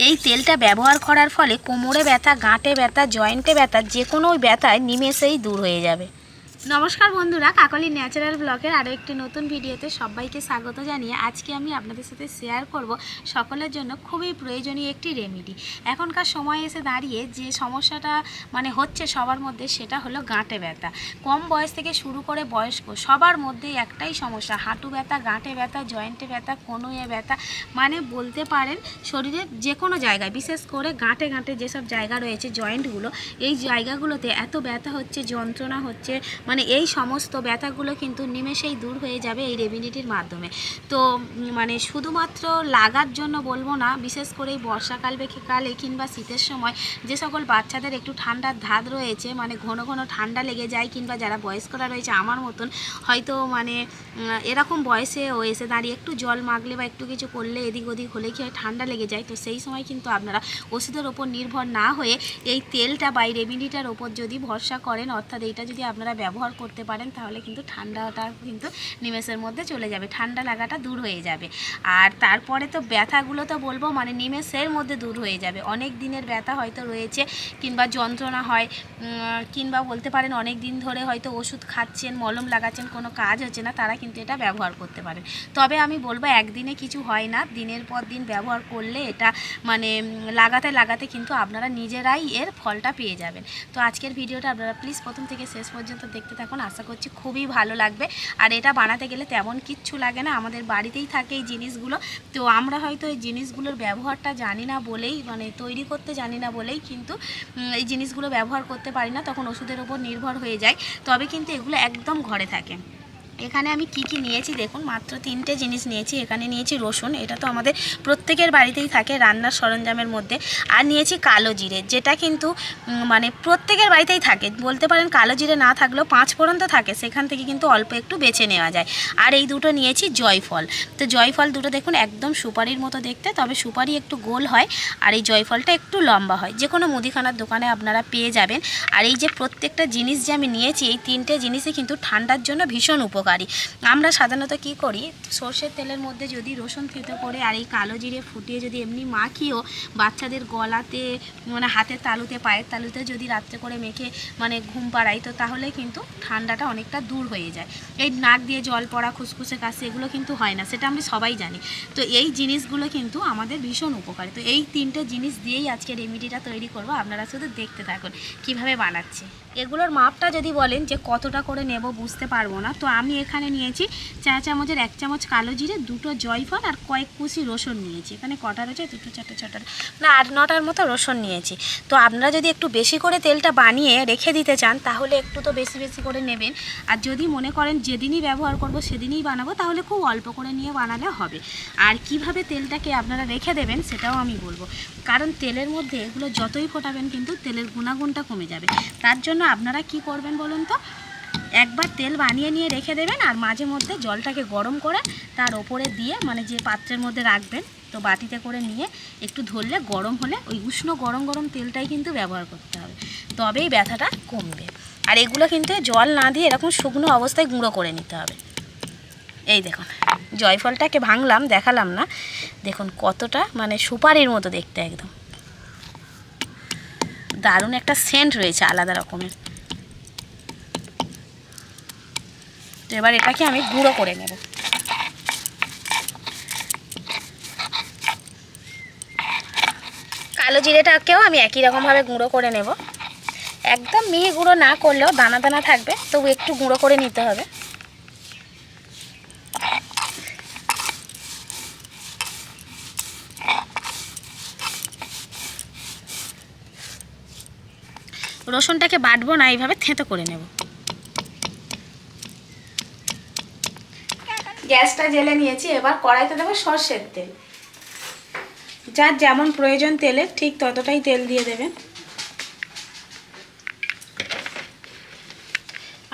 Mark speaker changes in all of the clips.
Speaker 1: এই তেলটা ব্যবহার করার ফলে কোমরে ব্যথা, গাঁটে ব্যথা, জয়েন্টে ব্যথা, যে কোনো ব্যথায় নিমেষেই দূর হয়ে যাবে। নমস্কার বন্ধুরা, কাকলি ন্যাচারাল ব্লগের আরও একটি নতুন ভিডিওতে সবাইকে স্বাগত জানিয়ে আজকে আমি আপনাদের সাথে শেয়ার করব সকলের জন্য খুবই প্রয়োজনীয় একটি রেমেডি এখনকার সময় এসে দাঁড়িয়ে যে সমস্যাটা মানে হচ্ছে সবার মধ্যে সেটা হলো গাঁটে ব্যথা। কম বয়স থেকে শুরু করে বয়স্ক সবার মধ্যেই একটাই সমস্যা, হাঁটু ব্যথা, গাঁটে ব্যথা, জয়েন্টে ব্যথা, কনুয়ে ব্যথা। মানে বলতে পারেন শরীরের যে কোনো জায়গায়, বিশেষ করে গাঁটে গাঁটে যেসব জায়গা রয়েছে জয়েন্টগুলো, এই জায়গাগুলোতে এত ব্যথা হচ্ছে, যন্ত্রণা হচ্ছে মানে এই সমস্ত ব্যথাগুলো কিন্তু নিমেষেই দূর হয়ে যাবে এই রেমিডিটির মাধ্যমে। তো মানে শুধুমাত্র লাগার জন্য বলব না, বিশেষ করে এই বর্ষাকাল কালে কিংবা শীতের সময় যে সকল বাচ্চাদের একটু ঠান্ডার ধাত রয়েছে মানে ঘন ঘন ঠান্ডা লেগে যায় কিংবা যারা বয়স্করা রয়েছে, আমার মতন হয়তো মানে এরকম বয়সে ও এসে দাঁড়িয়ে একটু জল মাগলে বা একটু কিছু করলে এদিক ওদিক হলে কি হয় ঠান্ডা লেগে যায়। তো সেই সময় কিন্তু আপনারা ওষুধের ওপর নির্ভর না হয়ে এই তেলটা বা এই রেমিডিটার ওপর যদি ভরসা করেন, অর্থাৎ এইটা যদি আপনারা ব্যবহার করতে পারেন, তাহলে কিন্তু ঠান্ডাটা কিন্তু নিমেষের মধ্যে চলে যাবে, ঠান্ডা লাগাটা দূর হয়ে যাবে। আর তারপরে তো ব্যথাগুলো তো বলব মানে নিমেষের মধ্যে দূর হয়ে যাবে। অনেক দিনের ব্যথা হয়তো রয়েছে, কিংবা যন্ত্রণা হয় কিংবা বলতে পারেন অনেক দিন ধরে হয়তো ওষুধ খাচ্ছেন, মলম লাগাচ্ছেন, কোনো কাজ হচ্ছে না, তারা কিন্তু এটা ব্যবহার করতে পারেন। তবে আমি বলব, একদিনে কিছু হয় না, দিনের পর দিন ব্যবহার করলে এটা মানে লাগাতে লাগাতে কিন্তু আপনারা নিজেরাই এর ফলটা পেয়ে যাবেন। তো আজকের ভিডিওটা আপনারা প্লিজ প্রথম থেকে শেষ পর্যন্ত দেখতে থাকুন। আশা করছি খুবই ভালো লাগবে। আর এটা বানাতে গেলে তেমন কিচ্ছু লাগে না। আমাদের বাড়িতেই থাকে এই জিনিসগুলো। তো আমরা হয়তো এই জিনিসগুলোর ব্যবহারটা জানি না বলেই মানে তৈরি করতে জানি না বলেই কিন্তু এই জিনিসগুলো ব্যবহার করতে পারি না। তখন ওষুধের ওপর নির্ভর হয়ে যায়। তবে কিন্তু এগুলো একদম ঘরে থাকে। এখানে আমি কি কি নিয়েছি দেখুন, মাত্র তিনটে জিনিস নিয়েছি। এখানে নিয়েছি রসুন, এটা তো আমাদের প্রত্যেকের বাড়িতেই থাকে রান্নার সরঞ্জামের মধ্যে। আর নিয়েছি কালো জিরে, যেটা কিন্তু মানে প্রত্যেকের বাড়িতেই থাকে। বলতে পারেন কালো জিরে না থাকলেও পাঁচ পর্যন্ত থাকে, সেখান থেকে কিন্তু অল্প একটু বেছে নেওয়া যায়। আর এই দুটো নিয়েছি জয়ফল। তো জয়ফল দুটো দেখুন একদম সুপারির মতো দেখতে, তবে সুপারি একটু গোল হয় আর এই জয়ফলটা একটু লম্বা হয়। যে কোনো মুদিখানার দোকানে আপনারা পেয়ে যাবেন। আর এই যে প্রত্যেকটা জিনিস যে আমি নিয়েছি, এই তিনটে জিনিসই কিন্তু ঠান্ডার জন্য ভীষণ উপকারী আমরা সাধারণত কি করি, সর্ষের তেলের মধ্যে যদি রসুন থেতো করে আর এই কালো জিরে ফুটিয়ে যদি এমনি মাখিয়েও বাচ্চাদের গলাতে মানে হাতের তালুতে, পায়ের তালুতে যদি রাত্রে করে মেখে মানে ঘুম পাড়াই, তো তাহলে কিন্তু ঠান্ডাটা অনেকটা দূর হয়ে যায়। এই নাক দিয়ে জল পড়া, খুসখুসে কাশি, এগুলো কিন্তু হয় না, সেটা আমরা সবাই জানি। তো এই জিনিসগুলো কিন্তু আমাদের ভীষণ উপকারী। তো এই তিনটে জিনিস দিয়েই আজকে রেমিডিটা তৈরি করব, আপনারা শুধু দেখতে থাকুন, কীভাবে বানাচ্ছি। এগুলোর মাপটা যদি বলেন যে কতটা করে নেব বুঝতে পারব না, তো আমি এখানে নিয়েছি চা চামচের এক চামচ কালো জিরে, দুটো জয়ফল আর কয়েক কুচি রসুন নিয়েছি। এখানে কটা রয়েছে? দুটো, চারটে, ছটা না, আট, নটার মতো রসুন নিয়েছি। তো আপনারা যদি একটু বেশি করে তেলটা বানিয়ে রেখে দিতে চান, তাহলে একটু তো বেশি বেশি করে নেবেন। আর যদি মনে করেন যেদিনই ব্যবহার করব, সেদিনই বানাবো, তাহলে খুব অল্প করে নিয়ে বানালে হবে। আর কীভাবে তেলটাকে আপনারা রেখে দেবেন, সেটাও আমি বলব। কারণ তেলের মধ্যে এগুলো যতই ফোটাবেন, কিন্তু তেলের গুণাগুণটা কমে যাবে। তার জন্য আপনারা কি করবেন বলুন তো? একবার তেল বানিয়ে নিয়ে রেখে দেবেন আর মাঝে মধ্যে জলটাকে গরম করে তার ওপরে দিয়ে মানে যে পাত্রের মধ্যে রাখবেন, তো বাটিতে করে নিয়ে একটু ধরলে গরম হলে ওই উষ্ণ গরম গরম তেলটাই কিন্তু ব্যবহার করতে হবে। তবেই ব্যথাটা কমবে। আর এগুলো কিন্তু জল না দিয়ে এরকম শুকনো অবস্থায় গুঁড়ো করে নিতে হবে। এই দেখুন, জয়ফলটাকে ভাঙলাম, দেখালাম না। দেখুন কতটা মানে সুপারির মতো দেখতে একদম। দারুণ একটা সেন্ট রয়েছে আলাদা রকমের। তো এবার এটাকে আমি গুঁড়ো করে নেব। কালো জিরেটাকেও আমি একই রকমভাবে গুঁড়ো করে নেব। একদম মিহি গুঁড়ো না করলেও দানা দানা থাকবে, তবু একটু গুঁড়ো করে নিতে হবে। রসুনটাকে বাটবো না, এইভাবে থেঁতো করে নেব। গ্যাসটা জেলে নিয়েছি, এবার কড়াইতে দেবো সর্ষের তেল। যার যেমন প্রয়োজন তেলের ঠিক ততটাই তেল দিয়ে দেবেন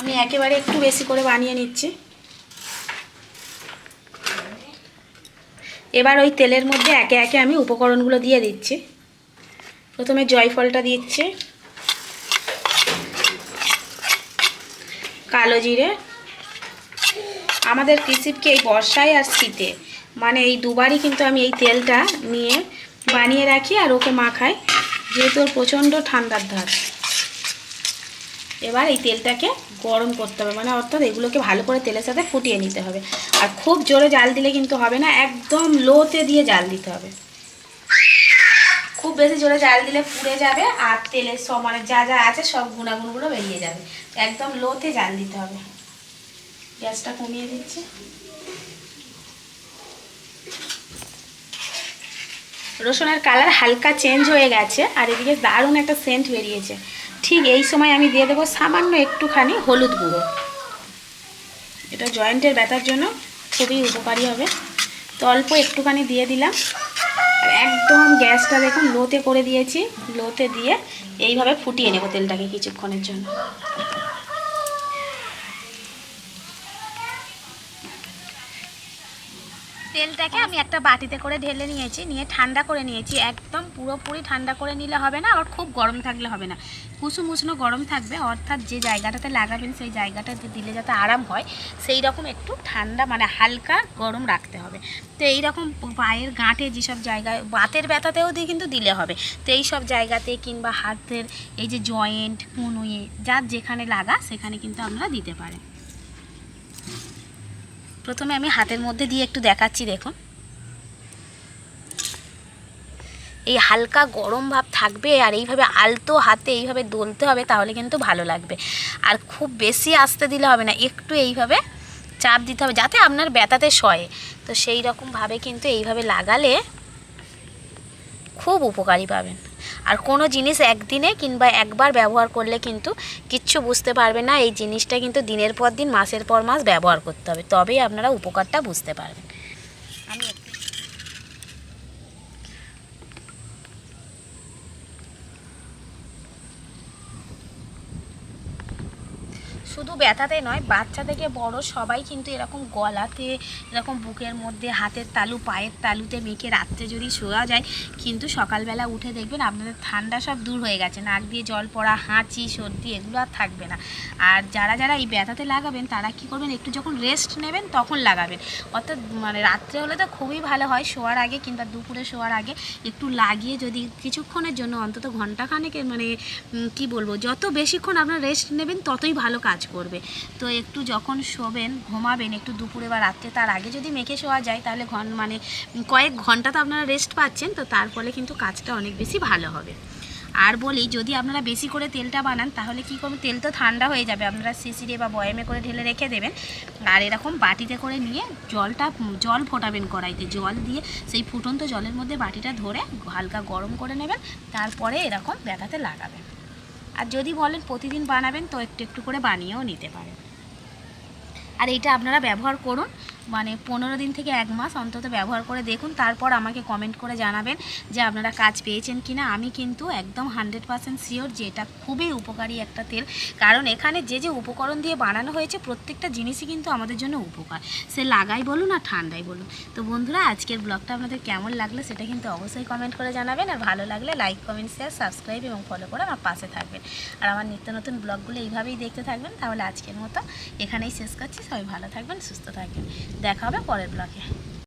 Speaker 1: আমি একেবারে একটু বেশি করে বানিয়ে নিচ্ছি। এবার ওই তেলের মধ্যে একে একে আমি উপকরণগুলো দিয়ে দিচ্ছি। প্রথমে জয়ফলটা দিচ্ছি। কালো জিরে আমাদের কৃষিপকে এই বর্ষায় আর শীতে। মানে এই দুবারই কিন্তু আমি এই তেলটা নিয়ে বানিয়ে রাখি আর ওকে মাখাই, যেহেতু ওর প্রচণ্ড ঠান্ডার ধার। এবার এই তেলটাকে গরম করতে হবে মানে অর্থাৎ এগুলোকে ভালো করে তেলের সাথে ফুটিয়ে নিতে হবে। আর খুব জোরে জাল দিলে কিন্তু হবে না, একদম লোতে দিয়ে জাল দিতে হবে। খুব বেশি জোরে জাল দিলে পুড়ে যাবে আর তেলের সব মানে যা যা আছে সব গুণাগুণগুলো বেরিয়ে যাবে। একদম লোতে জাল দিতে হবে। গ্যাসটা কমিয়ে দিচ্ছি। রসুনের কালার হালকা চেঞ্জ হয়ে গেছে, আর এদিকে দারুণ একটা সেন্ট বেরিয়েছে। ঠিক এই সময় আমি দিয়ে দেবো সামান্য একটুখানি হলুদ গুঁড়ো। এটা জয়েন্টের ব্যথার জন্য খুবই উপকারী হবে। তো অল্প একটুখানি দিয়ে দিলাম। একদম গ্যাসটা দেখুন, লোতে করে দিয়েছি। লোতে দিয়ে এইভাবে ফুটিয়ে নেব তেলটাকে কিছুক্ষণের জন্য। তেলটাকে আমি একটা বাটিতে করে ঢেলে নিয়েছি, নিয়ে ঠান্ডা করে নিয়েছি। একদম পুরোপুরি ঠান্ডা করে নিলে হবে না, আবার খুব গরম থাকলে হবে না। কুসুম উষ্ণ গরম থাকবে, অর্থাৎ যে জায়গাটাতে লাগাবেন সেই জায়গাটাতে দিলে যাতে আরাম হয়, সেই রকম একটু ঠান্ডা মানে হালকা গরম রাখতে হবে। তো এই রকম পায়ের গাঁটে যেসব জায়গায়, বাতের ব্যথাতেও দিয়ে কিন্তু দিলে হবে। তো এই সব জায়গাতে কিংবা হাতের এই যে জয়েন্ট, কুনুয়ে, যার যেখানে লাগা সেখানে কিন্তু আমরা দিতে পারেন। প্রথমে আমি হাতের মধ্যে দিয়ে একটু দেখাচ্ছি, দেখুন। এই হালকা গরম ভাব থাকবে আর এইভাবে আলতো হাতে এইভাবে দলতে হবে তাহলে কিন্তু ভালো লাগবে। আর খুব বেশি আসতে দিলে হবে না, একটু এইভাবে চাপ দিতে হবে যাতে আপনার ব্যথাতে সয়ে। তো সেই রকমভাবে কিন্তু এইভাবে লাগালে খুব উপকারী পাবেন। আর কোনো জিনিস একদিনে কিংবা একবার ব্যবহার করলে কিন্তু কিচ্ছু বুঝতে পারবে না। এই জিনিসটা কিন্তু দিনের পর দিন, মাসের পর মাস ব্যবহার করতে হবে। তবেই আপনারা উপকারটা বুঝতে পারবেন আমি একটু শুধু ব্যথাতে নয়, বাচ্চা থেকে বড় সবাই কিন্তু এরকম গলাতে, এরকম বুকের মধ্যে, হাতের তালু, পায়ের তালুতে মেখে রাত্রে যদি শোয়া যায়, কিন্তু সকালবেলা উঠে দেখবেন আপনাদের ঠান্ডা সব দূর হয়ে গেছে। নাক দিয়ে জল পড়া, হাঁচি, সর্দি এগুলো আর থাকবে না। আর যারা যারা এই ব্যথাতে লাগাবেন, তারা কি করবেন, একটু যখন রেস্ট নেবেন, তখন লাগাবেন। অর্থাৎ মানে রাত্রে হলে তো খুবই ভালো হয় শোয়ার আগে কিংবা দুপুরে শোয়ার আগে একটু লাগিয়ে যদি কিছুক্ষণের জন্য অন্তত ঘন্টাখানেকের মানে কি বলব, যত বেশিক্ষণ আপনার রেস্ট নেবেন, ততই ভালো কাজ করবে। তো একটু যখন শোবেন, ঘুমাবেন, একটু দুপুরে বা রাত্রে, তার আগে যদি মেখে শোয়া যায়, তাহলে ঘন মানে কয়েক ঘণ্টা তো আপনারা রেস্ট পাচ্ছেন, তো তার ফলে কিন্তু কাজটা অনেক বেশি ভালো হবে। আর বলি, যদি আপনারা বেশি করে তেলটা বানান, তাহলে কি করবেন, তেল তো ঠান্ডা হয়ে যাবে, আপনারা সিসিরে বা বয়ামে করে ঢেলে রেখে দেবেন। আর এরকম বাটিতে করে নিয়ে জলটা, জল ফোটাবেন কড়াইতে, জল দিয়ে সেই ফুটন্ত জলের মধ্যে বাটিটা ধরে হালকা গরম করে নেবেন, তারপরে এরকম ব্যথাতে লাগাবেন। আর যদি বলেন প্রতিদিন বানাবেন, তো একটু একটু করে বানিয়েও নিতে পারেন। আর এইটা আপনারা ব্যবহার করুন। মানে পনেরো দিন থেকে এক মাস অন্তত ব্যবহার করে দেখুন, তারপর আমাকে কমেন্ট করে জানাবেন যে আপনারা কাজ পেয়েছেন কি না আমি কিন্তু একদম হান্ড্রেড পারসেন্ট শিওর যে এটা খুবই উপকারী একটা তেল। কারণ এখানে যে যে উপকরণ দিয়ে বানানো হয়েছে, প্রত্যেকটা জিনিসই কিন্তু আমাদের জন্য উপকার। সে লাগাই বলুন আর ঠান্ডাই বলুন। তো বন্ধুরা, আজকের ব্লগটা আপনাদের কেমন লাগল সেটা কিন্তু অবশ্যই কমেন্ট করে জানাবেন। আর ভালো লাগলে লাইক কমেন্ট শেয়ার সাবস্ক্রাইব এবং ফলো করে আমার পাশে থাকবেন। আর আমার নিত্য নতুন ব্লগগুলো এইভাবেই দেখতে থাকবেন। তাহলে আজকের মতো এখানেই শেষ করছি। সবাই ভালো থাকবেন, সুস্থ থাকবেন। দেখা হবে পরের ব্লগে।